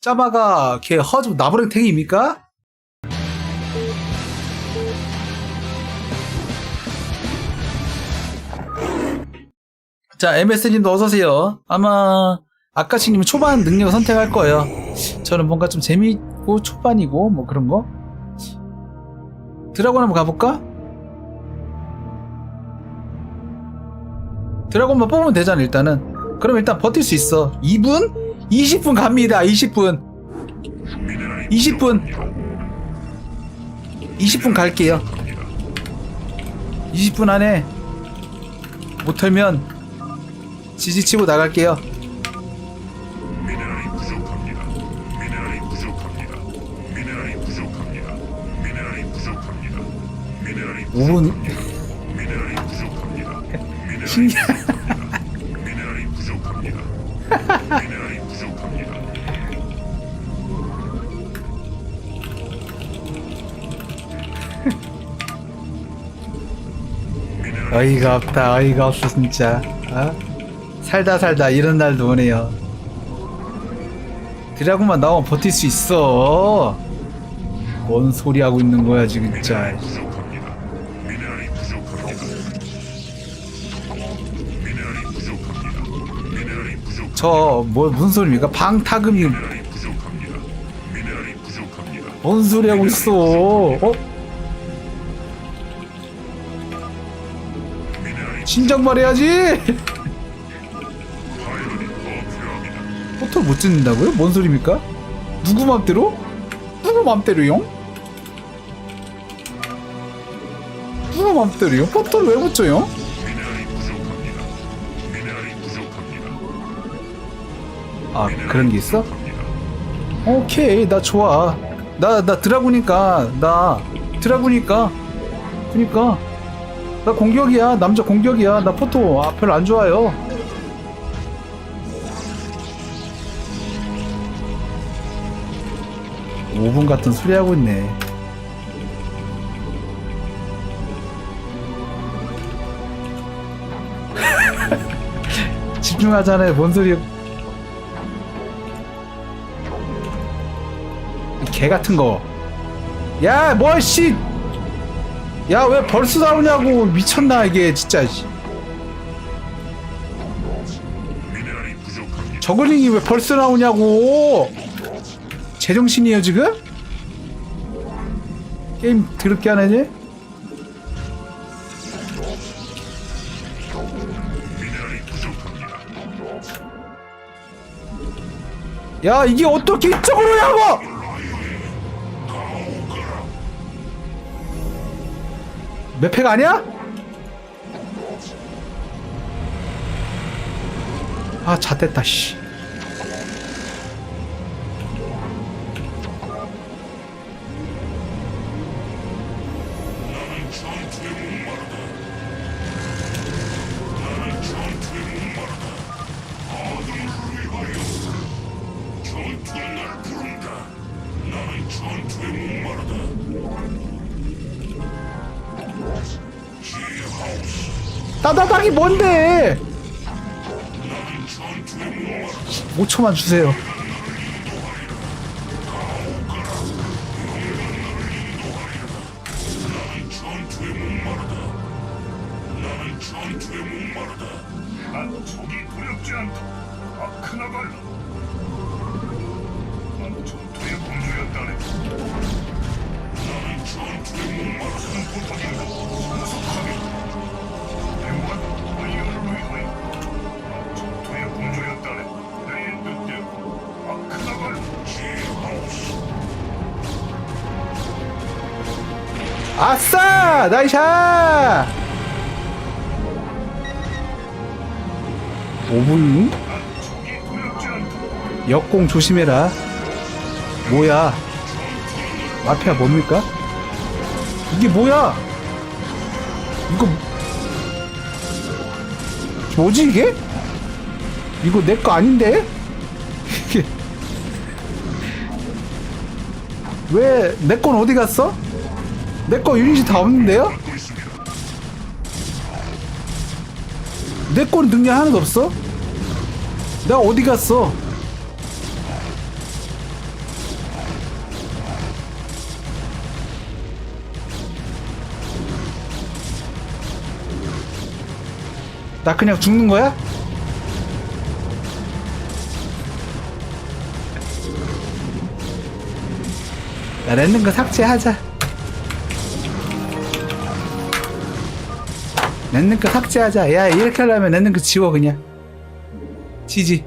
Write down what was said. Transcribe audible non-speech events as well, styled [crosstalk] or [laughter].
짜마가 걔 허즈 나부랭탱입니까? 자, MS님도 어서오세요. 아마, 아까씨님은 초반 능력을 선택할 거예요. 저는 뭔가 좀 재밌고 초반이고, 뭐 그런 거. 드라곤 한번 가볼까? 드라곤만 뽑으면 되잖아, 일단은. 그럼 일단 버틸 수 있어. 2분? 20분 갑니다, 20분. 20분. 20분 갈게요. 20분 안에 못 털면 지지치고 나갈게요. 미네랄이 부 어이가 없다, 어이가 없어, 진짜. 어? 살다 살다 이런 날도 오네요. 드라군만 나오면 버틸 수 있어. 뭔 소리 하고 있는 거야, 지금 진짜. 부족합니다. 미네랄이 부족합니다. 미네랄이 부족합니다. 미네랄이 부족. 저, 뭐, 무슨 소리입니까? 방타금이. 뭔 소리 하고 있어? 어? 진작 말해야지! 포털 못 짓는다고요? 뭔 소리입니까? 누구 맘대로? 누구 맘대로요? 누구 맘대로요? 포털 왜 붙여요? 아 그런 게 있어? 오케이 나 좋아 나 나 드라구니까 나 드라구니까 그니까 나 공격이야. 남자 공격이야. 나 포토. 아 별로 안 좋아요. 오분 같은 소리 하고 있네. [laughs] 집중하잖아요 뭔 소리 이개 같은 거. 야, 뭐, 씨! 야, 왜 벌써 나오냐고. 미쳤나, 이게, 진짜. 저글링이 왜 벌써 나오냐고. 제정신이에요, 지금? 게임 드럽게 하네, 이제? 미네랄이 부족합니다. 야, 이게 어떻게 이쪽으로 오냐고! 몇 패가 아니야? 아, 잣됐다, 씨. 따다닥이 뭔데? 나는 전투에 목마르다. 5초만 주세요. 전투의 공주였다네. 나는 전투에 목마르다. 부탁 아싸! 나이샤! 5분? 난 적이 두렵지 않다. 역공 조심해라. 뭐야? 마피아 뭡니까? 이게 뭐야? 이거 뭐지 이게? 이거 내 거 아닌데? [laughs] 왜 내 건 어디 갔어? 내 거 유닛이 다 없는데요? 내 거는 능력 하나도 없어? 나 어디 갔어? 나 그냥 죽는 거야? 나 랜덤 거 삭제하자. 거 삭제하자. 야, 이렇게 하려면 거 지워, 그냥. 지지.